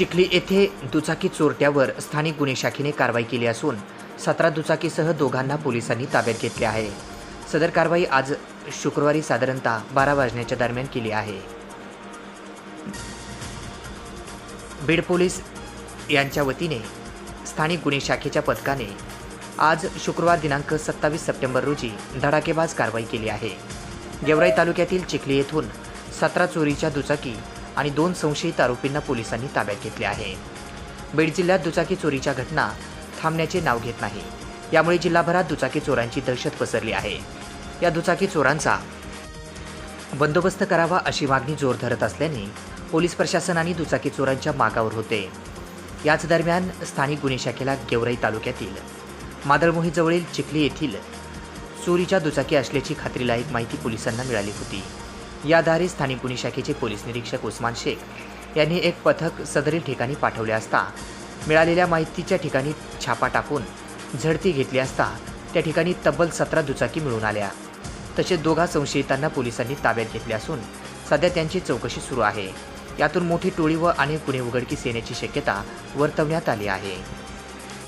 चिखली येथे दुचाकी चोरट्यावर स्थानिक गुन्हे शाखेने कारवाई केली असून सतरा दुचाकीसह दोघांना पोलिसांनी ताब्यात घेतले आहे. सदर कारवाई आज शुक्रवारी साधारणतः बारा वाजण्याच्या दरम्यान केली आहे. बीड पोलीस यांच्या वतीने स्थानिक गुन्हे शाखेच्या पथकाने आज शुक्रवार दिनांक सत्तावीस सप्टेंबर रोजी धडाकेबाज कारवाई केली आहे. गेवराई तालुक्यातील चिखली येथून सतरा चोरीच्या दुचाकी आणि दोन संशयित आरोपींना पोलिसांनी ताब्यात घेतले आहे. बीड जिल्ह्यात दुचाकी चोरीच्या घटना थांबण्याचे नाव घेत नाही. यामुळे जिल्हाभरात दुचाकी चोरांची दहशत पसरली आहे. या दुचाकी चोरांचा बंदोबस्त करावा अशी मागणी जोर धरत असल्याने पोलीस प्रशासन आणि दुचाकी चोरांच्या मागावर होते. याच दरम्यान स्थानिक गुन्हे शाखेला गेवराई तालुक्यातील मादळमोहीजवळील चिखली येथील चोरीच्या दुचाकी असल्याची खात्रीलायक माहिती पोलिसांना मिळाली होती. याधारे स्थानिक गुन्हे शाखेचे पोलीस निरीक्षक उस्मान शेख यांनी एक पथक सदरील ठिकाणी पाठवले असता मिळालेल्या माहितीच्या ठिकाणी छापा टाकून झडती घेतली असता त्या ठिकाणी तब्बल सतरा दुचाकी मिळून आल्या. तसेच दोघा संशयितांना पोलिसांनी ताब्यात घेतले असून सध्या त्यांची चौकशी सुरू आहे. यातून मोठी टोळी व अनेक गुन्हे उघडकीस येण्याची शक्यता वर्तवण्यात आली आहे.